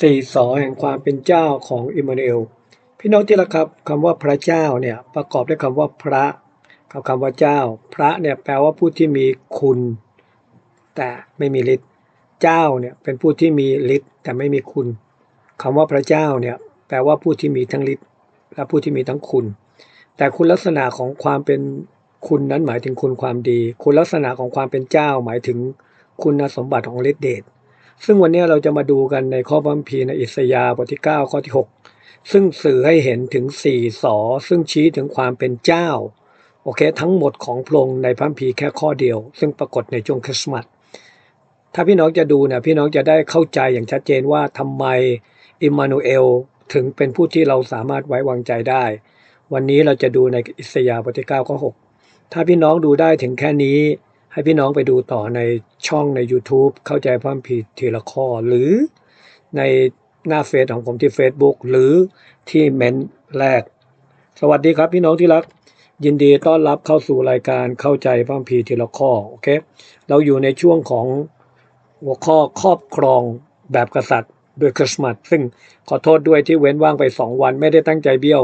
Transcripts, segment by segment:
สี่สอแห่งความเป็นเจ้าของอิมมานูเอลพี่น้องที่รักครับคำว่าพระเจ้าเนี่ยประกอบด้วยคำว่าพระกับคำว่าเจ้า พระเนี่ยแปลว่าผู้ที่มีคุณ แต่ไม่มีฤทธิ์เจ้าเนี่ยเป็นผู้ที่มีฤทธิ์แต่ไม่มีคุณคำว่าพระเจ้าเนี่ยแปลว่าผู้ที่มีทั้งฤทธิ์และผู้ที่มีทั้งคุณ แต่คุณลักษณะของความเป็นคุณนั้นหมายถึงคุณความดี คุณลักษณะของความเป็นเจ้าหมายถึงคุณสมบัติของฤทธิเดช ซึ่งวันนี้เราจะมาดูกันในข้อพัมภีในอิสยาบทที่ 9 ข้อที่ 6 ซึ่งสื่อให้เห็นถึงสี่สอซึ่งชี้ถึงความเป็นเจ้า โอเค ทั้งหมดของพระองค์ในพัมภีแค่ข้อเดียว ซึ่งปรากฏในช่วงคริสต์มาสถ้าพี่น้องจะดูเนี่ยพี่น้องจะได้เข้าใจอย่างชัดเจนว่าทำไมอิมมานูเอลถึงเป็นผู้ที่เราสามารถไว้วางใจได้ วันนี้เราจะดูในอิสยาบทที่ 9 ข้อ 6 ถ้าพี่น้องดูได้ถึงแค่นี้ ให้พี่น้องไปดูต่อในช่องใน YouTube เข้าใจพระคัมภีร์ทีละข้อ หรือในหน้าเฟซของผมที่ Facebook หรือที่เมนแรก สวัสดีครับพี่น้องที่รัก ยินดีต้อนรับเข้าสู่รายการเข้าใจพระคัมภีร์ทีละข้อโอเคเราอยู่ในช่วงของหัวข้อครอบครองแบบกษัตริย์ด้วยคริสต์มาสซึ่งขอโทษด้วยที่เว้นว่างไป 2 วันไม่ได้ตั้งใจเบี้ยว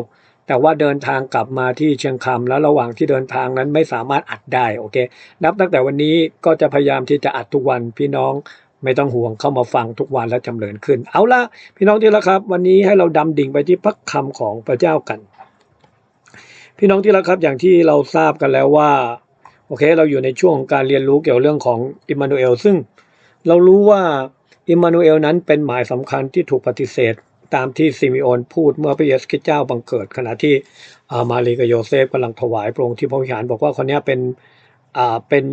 แต่ว่าเดินทางกลับมาที่เชียงคำแล้วระหว่างที่เดินทางนั้นไม่สามารถอัดได้โอเค นับตั้งแต่วันนี้ก็จะพยายามที่จะอัดทุกวันพี่น้องไม่ต้องห่วงเข้ามาฟังทุกวันและจำเริญขึ้น เอาละพี่น้องที่รักครับ วันนี้ให้เราดำดิ่งไปที่พระคำของพระเจ้ากัน พี่น้องที่รักครับอย่างที่เราทราบกันแล้วว่าโอเค เราอยู่ในช่วงของการเรียนรู้เกี่ยวเรื่องของอิมมานูเอลซึ่งเรารู้ว่าอิมมานูเอลนั้นเป็นหมายสำคัญที่ถูกปฏิเสธ ตามที่ซิมิโอนพูดเมื่อพระเยซูคริสต์เจ้าบังเกิด ขณะที่มารีกับโยเซฟกำลังถวายพระองค์ที่พระวิหารบอกว่าคนนี้เป็นอ่าเป็น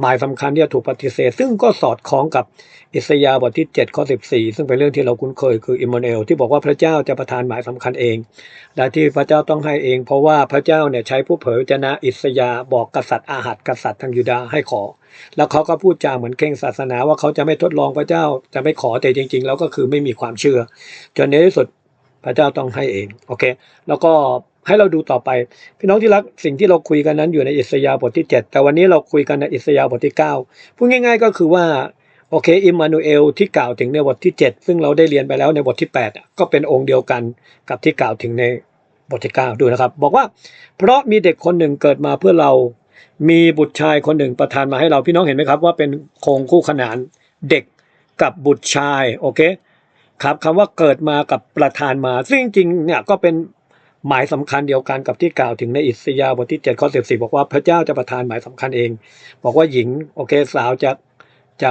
หมายสำคัญที่จะถูกปฏิเสธ ซึ่งก็สอดคล้องกับอิสยาห์บทที่7ข้อ14 ซึ่งเป็นเรื่องที่เราคุ้นเคยคืออิมมานเอลที่บอกว่าพระเจ้าจะประทานหมายสำคัญเอง และที่พระเจ้าต้องให้เอง เพราะว่าพระเจ้าเนี่ยใช้ผู้เผยพระชนะอิสยาห์บอกกษัตริย์อาหัดกษัตริย์ทางยูดาห์ให้ขอ แล้วเขาก็พูดจาเหมือนเข่งศาสนาว่าเขาจะไม่ทดลองพระเจ้าจะไม่ขอแต่จริง ๆ แล้วก็คือไม่มีความเชื่อ จนในที่สุดพระเจ้าต้องให้เองโอเค แล้วก็ ให้เราดูต่อไป พี่น้องที่รักสิ่งที่เราคุยกันนั้นอยู่ในอิสยาบทที่ 7 แต่วันนี้เราคุยกันในอิสยาบทที่ 9 พูดง่าย ๆ ก็คือว่าโอเคอิมมานูเอลที่กล่าวถึงในบทที่ 7 ซึ่งเราได้เรียนไปแล้วในบทที่ 8 ก็เป็นองค์เดียวกันกับที่กล่าวถึงในบทที่ 9 ดูนะครับ บอกว่า เพราะมีเด็กคนหนึ่งเกิดมาเพื่อเรามีบุตรชายคนหนึ่งประทานมาให้เราพี่น้องเห็นไหมครับ ว่าเป็นโครงคู่ขนานเด็กกับบุตรชายโอเคครับคำว่าเกิดมากับประทานมา ซึ่งจริงๆเนี่ยก็เป็น หมายสำคัญเดียวกันกับที่กล่าวถึงในอิสยาบทที่7ข้อ14บอกว่าพระเจ้าจะประทานหมายสำคัญเอง บอกว่าหญิงโอเคสาวจะจะ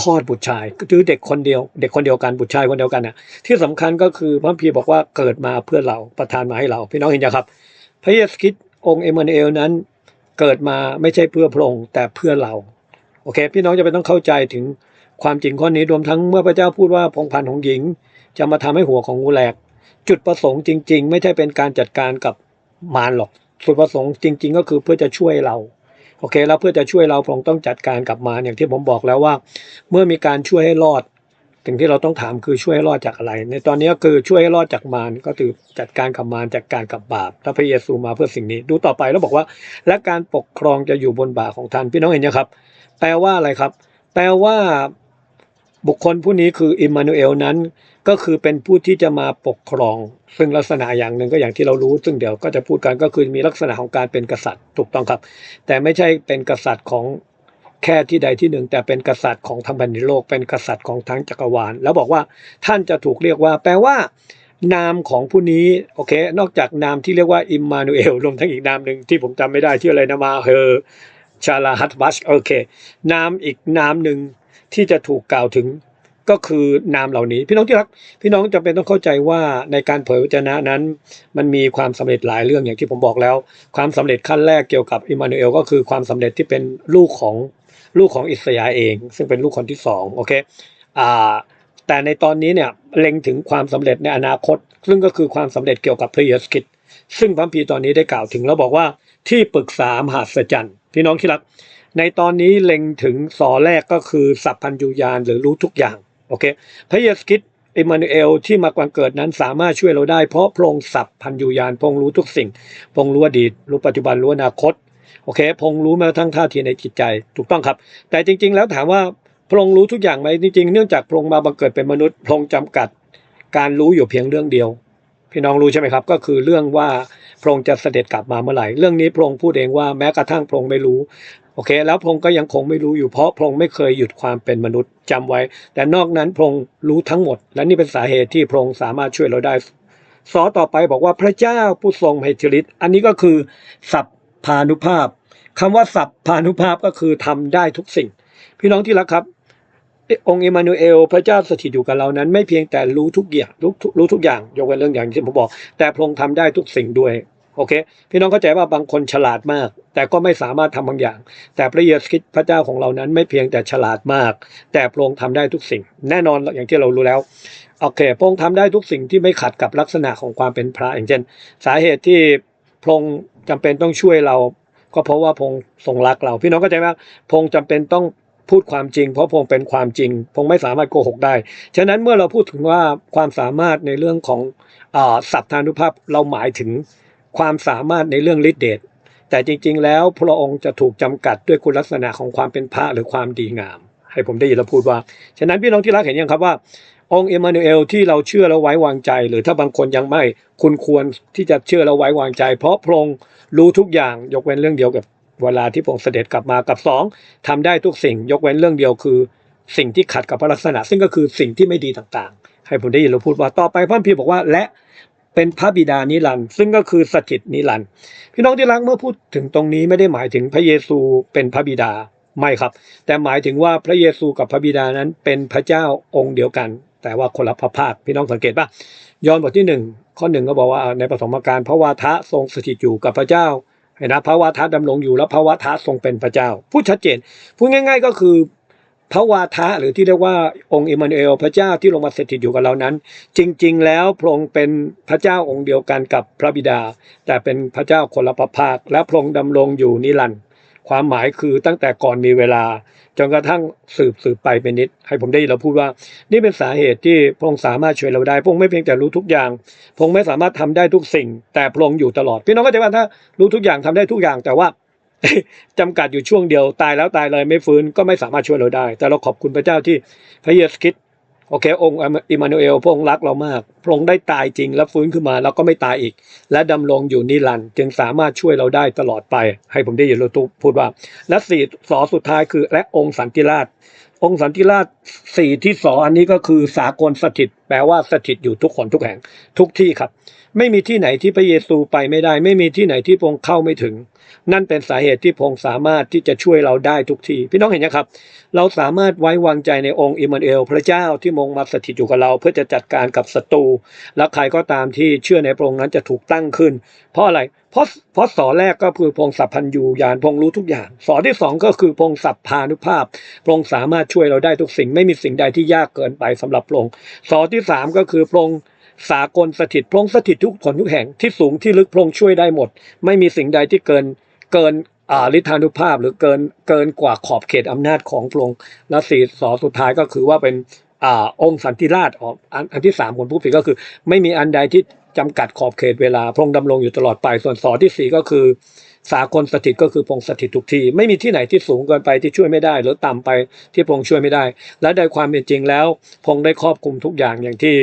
คลอดบุตรชายคือเด็กคนเดียว เด็กคนเดียวกันบุตรชายคนเดียวกันน่ะที่สำคัญก็คือพระพีบอกว่าเกิดมาเพื่อเราประทานมาให้เรา พี่น้องเห็นยังครับ พระเยซูคริสต์องค์เอมานเอลนั้น เกิดมาไม่ใช่เพื่อพระองค์แต่เพื่อเราโอเค พี่น้องจะเป็นต้องเข้าใจถึงความจริงข้อนี้รวมทั้งเมื่อพระเจ้าพูดว่าพงพันธ์ของหญิง จะมาทำให้หัวของงูแหลก จุดประสงค์จริง ๆ ไม่ใช่เป็นการจัดการกับมารหรอกจุดประสงค์จริง ๆ ก็คือเพื่อจะช่วยเราโอเคแล้วเพื่อจะช่วยเราพระองต้องจัดการกับมารอย่างที่ผมบอกแล้วว่า เมื่อมีการช่วยให้รอดสิ่งที่เราต้องถามคือช่วยให้รอดจากอะไร ในตอนนี้ก็คือช่วยให้รอดจากมารก็คือจัดการกับมารจัดการกับบาปแล้วพระเยซูมาเพื่อสิ่งนี้ ดูต่อไปแล้วบอกว่า และการปกครองจะอยู่บนบ่าของท่านพี่น้องเห็นยังครับ แปลว่าอะไรครับ แปลว่า บุคคลผู้นี้คืออิมมานูเอลนั้นก็คือเป็นผู้ที่จะมาปกครอง ซึ่งลักษณะอย่างหนึ่งก็อย่างที่เรารู้ ซึ่งเดี๋ยวก็จะพูดกันก็คือมีลักษณะของการเป็นกษัตริย์ถูกต้องครับ แต่ไม่ใช่เป็นกษัตริย์ของแค่ที่ใดที่หนึ่ง แต่เป็นกษัตริย์ของทั้งแผ่นดินโลก เป็นกษัตริย์ของทั้งจักรวาล แล้วบอกว่าท่านจะถูกเรียกว่า แปลว่า นามของผู้นี้โอเค นอกจากนามที่เรียกว่าอิมมานูเอลรวมทั้งอีกนามหนึ่งที่ผมจำไม่ได้ชื่ออะไรนะมาเฮอชาลาฮัตบัชโอเค นามอีกนามหนึ่ง ที่จะถูกกล่าวถึงก็คือนามเหล่านี้ พี่น้องที่รัก พี่น้องจำเป็นต้องเข้าใจว่าในการเผยพระวจนะนั้น มันมีความสำเร็จหลายเรื่องอย่างที่ผมบอกแล้ว ความสำเร็จขั้นแรกเกี่ยวกับอิมานูเอลก็คือความสำเร็จที่เป็นลูกของลูกของอิสยาเอง ซึ่งเป็นลูกคนที่สองโอเคอ่าแต่ในตอนนี้เนี่ยเล็งถึงความสำเร็จในอนาคต ซึ่งก็คือความสำเร็จเกี่ยวกับพระเยซูคริสต์ซึ่งพระคัมภีตอนนี้ได้กล่าวถึงแล้วบอกว่าที่ปรึกษามหาสจรรย์พี่น้องที่รัก ในตอนนี้เล็งถึงสอแรกก็คือสัพพัญญูญาณหรือรู้ทุกอย่างโอเคพระเยซูคริสต์อิมานูเอลที่มาวันเกิดนั้นสามารถช่วยเราได้เพราะพระองค์สัพพัญญูญาณพระองค์รู้ทุกสิ่งพระองค์รู้อดีตรู้ปัจจุบันรู้อนาคตโอเคพระองค์รู้แม้กระทั่งท่าทีในจิตใจถูกต้องครับ แต่จริง ๆ แล้วถามว่าพระองค์รู้ทุกอย่างไหมจริงๆเนื่องจากพระองค์มาบังเกิดเป็นมนุษย์พระองค์จำกัด การรู้อยู่เพียงเรื่องเดียว พี่น้องรู้ใช่ไหมครับ ก็คือเรื่องว่าพระองค์จะเสด็จกลับมาเมื่อไหร่เรื่องนี้พระองค์พูดเองว่าแม้กระทั่งพระองค์ไม่รู้ โอเค แล้วพงค์ก็ยังคงไม่รู้อยู่เพราะพงค์ไม่เคยหยุดความเป็นมนุษย์จำไว้ แต่นอกนั้นพงค์รู้ทั้งหมด และนี่เป็นสาเหตุที่พงค์สามารถช่วยเราได้สอต่อไปบอกว่าพระเจ้าผู้ทรงไมตริฤทธิ์อันนี้ก็คือสัพพานุภาพคำว่าสัพพานุภาพก็คือทำได้ทุกสิ่ง พี่น้องที่รักครับ องค์เอมานูเอล พระเจ้าสถิตอยู่กับเรานั้น ไม่เพียงแต่รู้ทุกอย่างรู้ทุกรู้ทุกอย่างยกเว้นเรื่องอย่างที่ผมบอก แต่พระองค์ทำได้ทุกสิ่งด้วย โอเค พี่น้องเข้าใจว่าบางคนฉลาดมาก แต่ก็ไม่สามารถทำบางอย่าง แต่พระเยซูคริสต์พระเจ้าของเรานั้นไม่เพียงแต่ฉลาดมาก แต่พระองค์ทำได้ทุกสิ่ง แน่นอนอย่างที่เรารู้แล้วโอเคพระองค์ทำได้ทุกสิ่งที่ไม่ขัดกับลักษณะของความเป็นพระอย่างเช่น สาเหตุที่พระองค์จำเป็นต้องช่วยเรา ก็เพราะว่าพระองค์ทรงรักเรา พี่น้องเข้าใจไหมพระองค์จำเป็นต้องพูดความจริง เพราะพงค์เป็นความจริง พงค์ไม่สามารถโกหกได้ ฉะนั้นเมื่อเราพูดถึงว่าความสามารถในเรื่องของอาสัพพานุภาพเราหมายถึง ความสามารถในเรื่องฤทธิเดชแต่จริง ๆ แล้วพระองค์จะถูกจำกัดด้วยคุณลักษณะของความเป็นพระหรือความดีงาม ให้ผมได้ยินเราพูดว่า ฉะนั้นพี่น้องที่รักเห็นยังครับว่า องค์เอมานูเอลที่เราเชื่อแล้วไว้วางใจ หรือถ้าบางคนยังไม่ คุณควรที่จะเชื่อแล้วไว้วางใจ เพราะพระองค์รู้ทุกอย่างยกเว้นเรื่องเดียวกับเวลาที่พระองค์เสด็จกลับมากับสองทำได้ทุกสิ่ง ยกเว้นเรื่องเดียวคือ สิ่งที่ขัดกับพระลักษณะ ซึ่งก็คือสิ่งที่ไม่ดีต่างๆ ให้ผมได้ยินเราพูดว่าต่อไปพระพีร์บอกว่าและ เป็นพระบิดานิรันด์ซึ่งก็คือสถิตนิรันด์พี่น้องที่รักเมื่อพูดถึงตรงนี้ไม่ได้หมายถึงพระเยซูเป็นพระบิดาไม่ครับ แต่หมายถึงว่าพระเยซูกับพระบิดานั้นเป็นพระเจ้าองค์เดียวกัน แต่ว่าคนละพระภาคพี่น้องสังเกตป่ะยอห์นบทที่หนึ่งข้อหนึ่งก็บอกว่าในปฐมกาลพระวาทะทรงสถิตอยู่กับพระเจ้าเห็นนะพระวาทะดำรงอยู่และพระวาทะทรงเป็นพระเจ้า พูดชัดเจนพูดง่าย ๆ ก็คือ พระวาทะหรือที่เรียกว่าองค์อิมมานูเอลพระเจ้าที่ลงมาสถิตอยู่กับเรานั้น จริง ๆ แล้วพระองค์เป็นพระเจ้าองค์เดียวกันกับพระบิดา แต่เป็นพระเจ้าคนละพระภาค และพระองค์ดำรงอยู่นิรันดร์ความหมายคือตั้งแต่ก่อนมีเวลา จนกระทั่งสืบสืบไปเป็นนิด ให้ผมได้ยินเราพูดว่า นี่เป็นสาเหตุที่พระองค์สามารถช่วยเราได้พระองค์ไม่เพียงแต่รู้ทุกอย่างพระองค์ไม่สามารถทำได้ทุกสิ่ง แต่พระองค์อยู่ตลอดพี่น้องก็จะว่าถ้ารู้ทุกอย่างทำได้ทุกอย่างแต่ว่า จำกัดอยู่ช่วงเดียวตายแล้วตายเลยไม่ฟื้นก็ไม่สามารถช่วยเราได้ แต่เราขอบคุณพระเจ้าที่พระเยซูคริสต์โอเค องค์อิมานูเอลพระองค์รักเรามากพระองค์ได้ตายจริงแล้วฟื้นขึ้นมาแล้วก็ไม่ตายอีก และดำรงอยู่นิรันด์จึงสามารถช่วยเราได้ตลอดไป ให้ผมได้ยินเราตุพูดว่า และสี่สอสุดท้ายคือ และองค์สันติราช องค์สันติราชสี่ที่สออันนี้ก็คือสากลสถิต แปลว่าสถิตอยู่ทุกคนทุกแห่งทุกที่ครับ ไม่มีที่ไหนที่พระเยซูไปไม่ได้ ไม่มีที่ไหนที่พระองค์เข้าไม่ถึง นั่นเป็นสาเหตุที่พงค์สามารถที่จะช่วยเราได้ทุกที พี่น้องเห็นไหมครับ เราสามารถไว้วางใจในองค์อิมมานเอล พระเจ้าที่มงมาสถิตอยู่กับเรา เพื่อจะจัดการกับศัตรูและใครก็ตามที่เชื่อในพระองค์นั้นจะถูกตั้งขึ้น เพราะอะไรเพราะเพราะสอแรกก็คือพงค์สัพพัญญูญาณพงค์รู้ทุกอย่าง สอที่สองก็คือพงค์สัพพานุภาพพงค์สามารถช่วยเราได้ทุกสิ่ง ไม่มีสิ่งใดที่ยากเกินไปสำหรับพงค์สอที่สามก็คือพงค์ สากลสถิตพระองค์สถิตทุกคนทุกแห่งที่สูงที่ลึกพระองค์ช่วยได้หมด ไม่มีสิ่งใดที่เกินเกินอ่าฤทธานุภาพหรือเกินเกินกว่าขอบเขตอำนาจของพระองค์และสี่สอสุดท้ายก็คือว่าเป็นอ่าองค์สันติราชออกอันที่สามคนผู้ผิดก็คือ ไม่มีอันใดที่จำกัดขอบเขตเวลาพระองค์ดำรงอยู่ตลอดไปส่วนสอที่สี่ก็คือ สากลสถิตก็คือพงสถิตทุกที่ไม่มีที่ไหนที่สูงเกินไปที่ช่วยไม่ได้ หรือต่ำไปที่พงช่วยไม่ได้ และโดยความเป็นจริงแล้ว พงได้ครอบคลุมทุกอย่างอย่างที่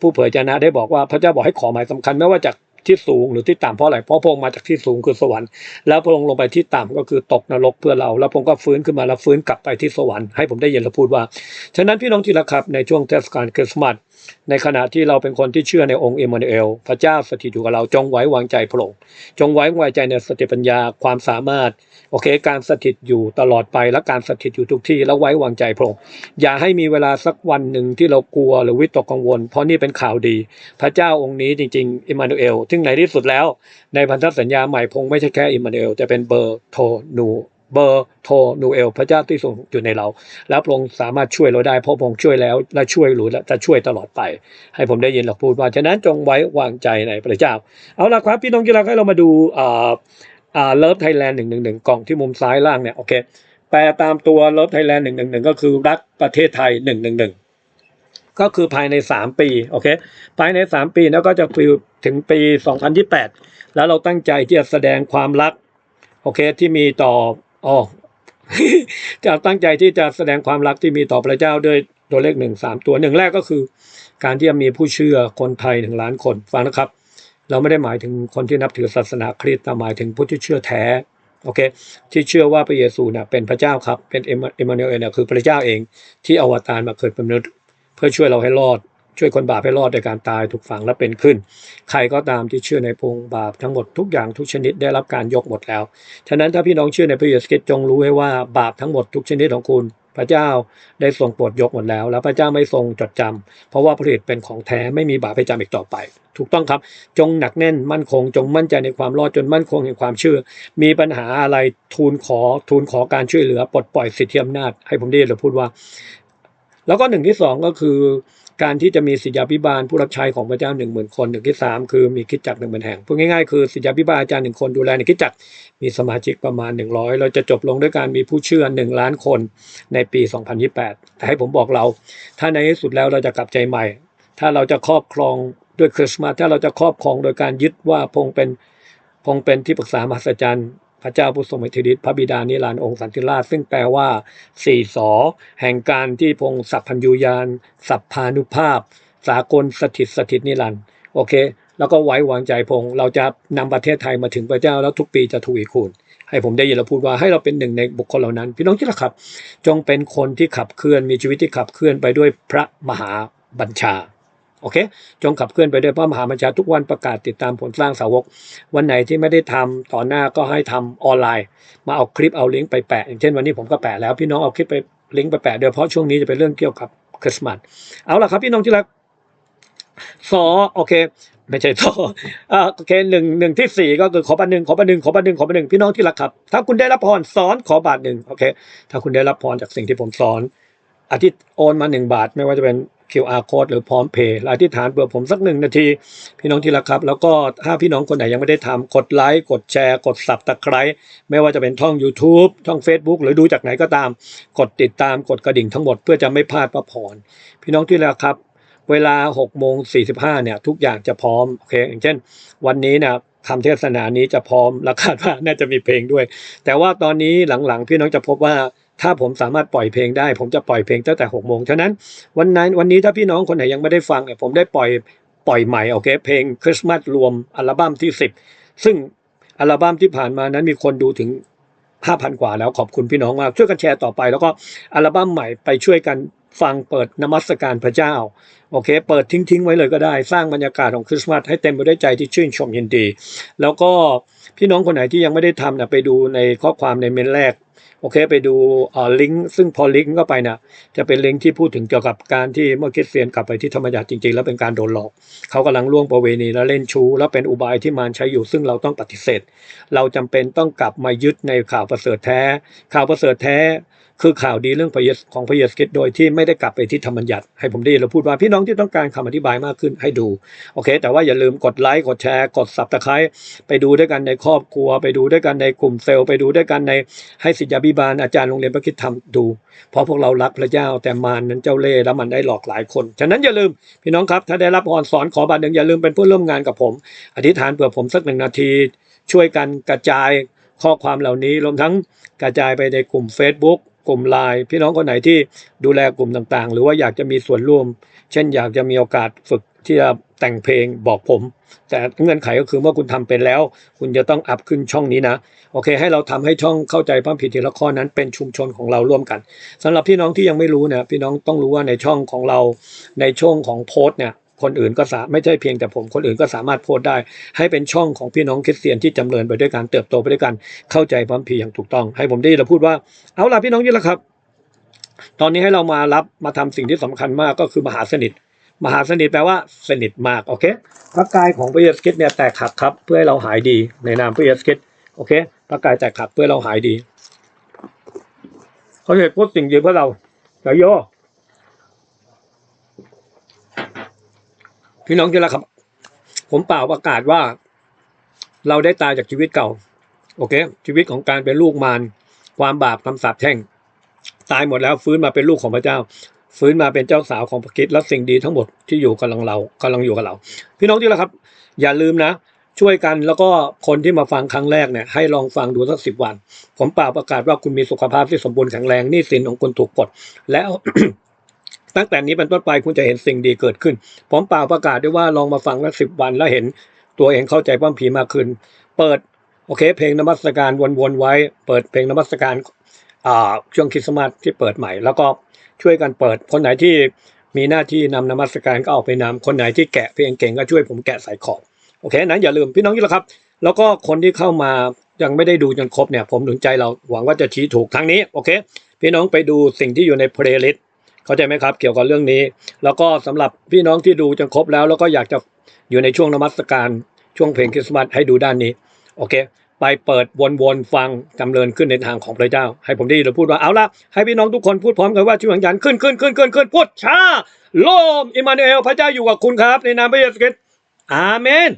ผู้เผยชนะได้บอกว่าพระเจ้าบอกให้ขอหมายสำคัญไม่ว่าจากที่สูงหรือที่ต่ำเพราะอะไรเพราะพระองค์มาจากที่สูงคือสวรรค์แล้วพระองค์ลงไปที่ต่ำก็คือตกนรกเพื่อเรา แล้วพระองค์ก็ฟื้นขึ้นมาแล้วฟื้นกลับไปที่สวรรค์ให้ผมได้ยินและพูดว่า ฉะนั้นพี่น้องที่รักครับในช่วงเทศกาลคริสต์มาส ในขณะที่เราเป็นคนที่เชื่อในองค์เอมมานูเอล พระเจ้าสถิตอยู่กับเราจงไว้วางใจพระองค์จงไว้วางใจในสติปัญญาความสามารถโอเค การสถิตอยู่ตลอดไปและการสถิตอยู่ทุกที่แล้วไว้วางใจพระองค์อย่าให้มีเวลาสักวันหนึ่งที่เรากลัวหรือวิตกกังวล เพราะนี่เป็นข่าวดี พระเจ้าองค์นี้จริงๆอิมมานูเอลซึ่งในที่สุดแล้ว ในพันธสัญญาใหม่พงไม่ใช่แค่อิมมานูเอลจะเป็นเบอร์โทนู เบอร์โทนูเอล พระเจ้าที่ทรงอยู่ในเรา แล้วพระองค์สามารถช่วยเราได้เพราะพระองค์ช่วยแล้วและช่วยหรือและจะช่วยตลอดไป ให้ผมได้ยินเราพูดว่าฉะนั้นจงไว้วางใจในพระเจ้า เอาละครับพี่น้องที่รักให้เรามาดูอ่าอ่าเลิฟไทยแลนด์หนึ่งหนึ่งหนึ่งกล่องที่มุมซ้ายล่างเนี่ยโอเคแปลตามตัวเลิฟไทยแลนด์หนึ่งหนึ่งหนึ่งก็คือรักประเทศไทยหนึ่งหนึ่งหนึ่งก็คือภายในสามปีโอเคภายในสามปีแล้วก็จะฟิลถึงปีสองพันยี่แปดแล้วเราตั้งใจที่จะแสดงความรักโอเคที่มีต่อ อ๋อจะตั้งใจที่จะแสดงความรักที่มีต่อพระเจ้าด้วยตัวเลขหนึ่งสามตัวหนึ่งแรกก็คือ การที่จะมีผู้เชื่อคนไทยหนึ่งล้านคนฟังนะครับ เราไม่ได้หมายถึงคนที่นับถือศาสนาคริสต์แต่หมายถึงผู้ที่เชื่อแท้โอเค ที่เชื่อว่าพระเยซูเนี่ยเป็นพระเจ้าครับเป็นเอมเอมานูเอลเนี่ยคือพระเจ้าเองที่อวตารมาเกิดเป็นมนุษย์ เพื่อช่วยเราให้รอด ช่วยคนบาปให้รอดในการตายถูกฝังและเป็นขึ้น ใครก็ตามที่เชื่อในพงค์บาปทั้งหมดทุกอย่างทุกชนิดได้รับการยกหมดแล้ว ฉะนั้นถ้าพี่น้องเชื่อในพระเยซูคริสต์จงรู้ไว้ว่าบาปทั้งหมดทุกชนิดของคุณ พระเจ้าได้ทรงโปรดยกหมดแล้ว แล้วพระเจ้าไม่ทรงจดจำเพราะว่าพระฤทธิ์เป็นของแท้ไม่มีบาปให้จำอีกต่อไป ถูกต้องครับ จงหนักแน่นมั่นคง จงมั่นใจในความรอดจนมั่นคงในความเชื่อ มีปัญหาอะไรทูลขอทูลขอการช่วยเหลือปลดปล่อยสิทธิอำนาจให้ผมได้เราพูดว่า แล้วก็หนึ่งที่สองก็คือ การที่จะมีสิทธาพิบาลผู้รับใช้ของพระเจ้าหนึ่งหมื่นคนหนึ่งที่สามคือมีคิดจักหนึ่งหมื่นแห่งพูดง่ายๆคือสิทธาพิบาลอาจารย์หนึ่งคนดูแลในคิดจักมีสมาชิกประมาณ100เราจะจบลงด้วยการมีผู้เชื่อ1ล้านคนในปี2028แปดแต่ให้ผมบอกเรา ถ้าในที่สุดแล้วเราจะกลับใจใหม่ ถ้าเราจะครอบครองด้วยคริสต์มาสถ้าเราจะครอบครองโดยการยึดว่าพงเป็นพงเป็นที่ปรึกษามหัศจรรย์ พระเจ้าผู้ทรงอิทธิฤทธิ์พระบิดานิรันดร์องค์สันติราชซึ่งแปลว่าสี่สอแห่งการที่พงค์สัพพัญญูญาณสัพพานุภาพ สากลสถิตสถิตนิรันดร์โอเค แล้วก็ไว้วางใจพงเราจะนำประเทศไทยมาถึงพระเจ้าแล้วทุกปีจะทวีคูณให้ผมได้ยินเราพูดว่าให้เราเป็นหนึ่งในบุคคลเหล่านั้น พี่น้องที่รักครับ จงเป็นคนที่ขับเคลื่อนมีชีวิตที่ขับเคลื่อนไปด้วยพระมหาบัญชา โอเค จงขับเคลื่อนไปด้วยพระมหาบัญชาทุกวันประกาศติดตามผลสร้างสาวก วันไหนที่ไม่ได้ทำต่อหน้าก็ให้ทำออนไลน์ มาเอาคลิปเอาลิงก์ไปแปะอย่างเช่นวันนี้ผมก็แปะแล้วพี่น้องเอาคลิปไปลิงก์ไปแปะโดยเฉพาะช่วงนี้จะเป็นเรื่องเกี่ยวกับคริสต์มาสเอาล่ะครับพี่น้องที่รักสอโอเค ไม่ใช่ต่ออ่าโอเคหนึ่งหนึ่งที่สี่ก็คือขอบาทหนึ่งขอบาทหนึ่งขอบาทหนึ่งขอบาทหนึ่งพี่น้องที่รักครับ ถ้าคุณได้รับพรสอนขอบาทหนึ่งโอเค ถ้าคุณได้รับพรจากสิ่งที่ผมสอน อาทิตย์โอนมาหนึ่งบาท ไม่ว่าจะเป็น QR code หรือพร้อมเพย์อธิษฐานเผื่อผมสักหนึ่งนาที พี่น้องที่รักครับ แล้วก็ถ้าพี่น้องคนไหนยังไม่ได้ทำกดไลค์ กดแชร์ กดสับตะไคร้ไม่ว่าจะเป็นช่อง YouTube ช่อง Facebook หรือดูจากไหนก็ตาม กดติดตามกดกระดิ่งทั้งหมดเพื่อจะไม่พลาดพระพรพี่น้องที่รักครับ เวลา6โมง45เนี่ยทุกอย่างจะพร้อมโอเคอย่างเช่น วันนี้นะคำเทศนานี้จะพร้อมและคาดว่าน่าจะมีเพลงด้วย แต่ว่าตอนนี้หลังๆพี่น้องจะพบว่า ถ้าผมสามารถปล่อยเพลงได้ ผมจะปล่อยเพลงตั้งแต่6โมงฉะนั้นวันนั้นวันนี้ถ้าพี่น้องคนไหนยังไม่ได้ฟังเนี่ยผมได้ปล่อยปล่อยใหม่โอเคเพลงคริสต์มาสรวมอัลบั้มที่ 10 ซึ่งอัลบั้มที่ผ่านมานั้นมีคนดูถึง 5,000 กว่าแล้วขอบคุณพี่น้องมากช่วยกันแชร์ต่อไป แล้วก็อัลบั้มใหม่ไปช่วยกันฟังเปิดนมัสการพระเจ้าโอเค เปิดทิ้งๆไว้เลยก็ได้ สร้างบรรยากาศของคริสต์มาสให้เต็มไปด้วยใจที่ชื่นชมยินดี แล้วก็พี่น้องคนไหนที่ยังไม่ได้ทำนะไปดูในข้อความในเมนแรก โอเคไปดูอ่อลิงก์ซึ่งพอลิงก์เข้าไปเนี่ยจะเป็นลิงก์ที่พูดถึงเกี่ยวกับการที่เมื่อคิดเซียนกลับไปที่ธรรมญาตจริง ๆ แล้วเป็นการโดนหลอกเขากำลังล่วงประเวณีและเล่นชู้แล้วเป็นอุบายที่มารใช้อยู่ซึ่งเราต้องปฏิเสธ เราจำเป็นต้องกลับมายึดในข่าวประเสริฐแท้ ข่าวประเสริฐแท้ คือข่าวดีเรื่องพระเยซูของพระเยซูคริสต์โดยที่ไม่ได้กลับไปที่ธรรมบัญญัติให้ผมได้เราพูดว่าพี่น้องที่ต้องการคำอธิบายมากขึ้นให้ดูโอเค แต่ว่าอย่าลืมกดไลค์กดแชร์กดสับตะไคร้ไปดูด้วยกันในครอบครัว ไปดูด้วยกันในกลุ่มเซลล์ไปดูด้วยกันในให้ศิษยาภิบาลอาจารย์โรงเรียนพระคริสต์ทำดู เพราะพวกเรารักพระเจ้าแต่มารนั้นเจ้าเล่ห์แล้วมันได้หลอกหลายคนฉะนั้นอย่าลืมพี่น้องครับถ้าได้รับพรสอนขอบาทหนึ่งอย่าลืมเป็นผู้ร่วมงานกับผม อธิษฐานเผื่อผมสักหนึ่งนาที ช่วยกันกระจายข้อความเหล่านี้รวมทั้งกระจายไปในกลุ่ม Facebook กลุ่มไลน์พี่น้องคนไหนที่ดูแลกลุ่มต่างๆ หรือว่าอยากจะมีส่วนร่วม เช่น อยากจะมีโอกาสฝึกที่จะแต่งเพลงบอกผม แต่เงื่อนไขก็คือเมื่อคุณทำเป็นแล้ว คุณจะต้องอัพขึ้นช่องนี้นะ โอเค ให้เราทำให้ช่องเข้าใจพระผิดทีละข้อนั้นเป็นชุมชนของเราร่วมกันสำหรับพี่น้องที่ยังไม่รู้เนี่ยพี่น้องต้องรู้ว่าในช่องของเราในช่วงของโพสเนี่ย คนอื่นก็สาไม่ใช่เพียงแต่ผมคนอื่นก็สามารถโพสได้ ให้เป็นช่องของพี่น้องคริสเตียนที่จำเริญไปด้วยการเติบโตไปด้วยกันเข้าใจพระพีร์อย่างถูกต้อง ให้ผมได้เราพูดว่าเอาล่ะพี่น้องนี่แหละครับ ตอนนี้ให้เรามารับมาทำสิ่งที่สำคัญมากก็คือมหาสนิท มหาสนิทแปลว่าสนิทมากโอเคพระกายของพระเยซูคริสต์เนี่ยแตกหักครับ เพื่อให้เราหายดีในนามพระเยซูคริสต์โอเคพระกายแตกหักเพื่อเราหายดีเขาเหตุพูดสิ่งดีเพื่อเราแต่โย พี่น้องที่รักครับ ผมเปล่าประกาศว่า เราได้ตายจากชีวิตเก่า โอเค ชีวิตของการเป็นลูกมารความบาปคำสาปแช่ง ตายหมดแล้วฟื้นมาเป็นลูกของพระเจ้า ฟื้นมาเป็นเจ้าสาวของพระคริสต์และสิ่งดีทั้งหมดที่อยู่กับเรากำลังอยู่กับเรา พี่น้องที่รักครับ อย่าลืมนะ ช่วยกันแล้วก็คนที่มาฟังครั้งแรกเนี่ยให้ลองฟังดูสักสิบวัน ผมเปล่าประกาศว่าคุณมีสุขภาพที่สมบูรณ์แข็งแรงนี่สินของคุณถูกปลดแล้ว ตั้งแต่นี้เป็นต้นไปคุณจะเห็นสิ่งดีเกิดขึ้น ผมเปล่าประกาศด้วยว่าลองมาฟังสักสิบวันแล้วเห็นตัวเองเข้าใจป้อมผีมากขึ้น เปิดโอเค เพลงนมัสการวนๆไว้ เปิดเพลงนมัสการอ่าช่วงคริสต์มาสที่เปิดใหม่ แล้วก็ช่วยกันเปิดคนไหนที่มีหน้าที่นำนมัสการก็ออกไปนำคนไหนที่แกะเพลงเก่งก็ช่วยผมแกะใส่ขอบโอเคนั้นอย่าลืมพี่น้องนี่แหละครับ แล้วก็คนที่เข้ามายังไม่ได้ดูจนครบเนี่ย ผมหนุนใจเราหวังว่าจะชี้ถูกทั้งนี้โอเค พี่น้องไปดูสิ่งที่อยู่ในเพลย์ลิสต์ เข้าใจไหมครับ เกี่ยวกับเรื่องนี้ แล้วก็สำหรับพี่น้องที่ดูจนครบแล้ว แล้วก็อยากจะอยู่ในช่วงนมัสการช่วงเพลงคริสต์มาสให้ดูด้านนี้โอเค ไปเปิดวนๆฟังจำเริญขึ้นในทางของพระเจ้า ให้ผมได้ยินเราพูดว่าเอาละให้พี่น้องทุกคนพูดพร้อมกันว่าช่วยยันขึ้นขึ้นขึ้นขึ้นขึ้นพูดช้าโลมอิมานูเอลพระเจ้าอยู่กับคุณครับ ในนามพระเยซูคริสต์อาเมน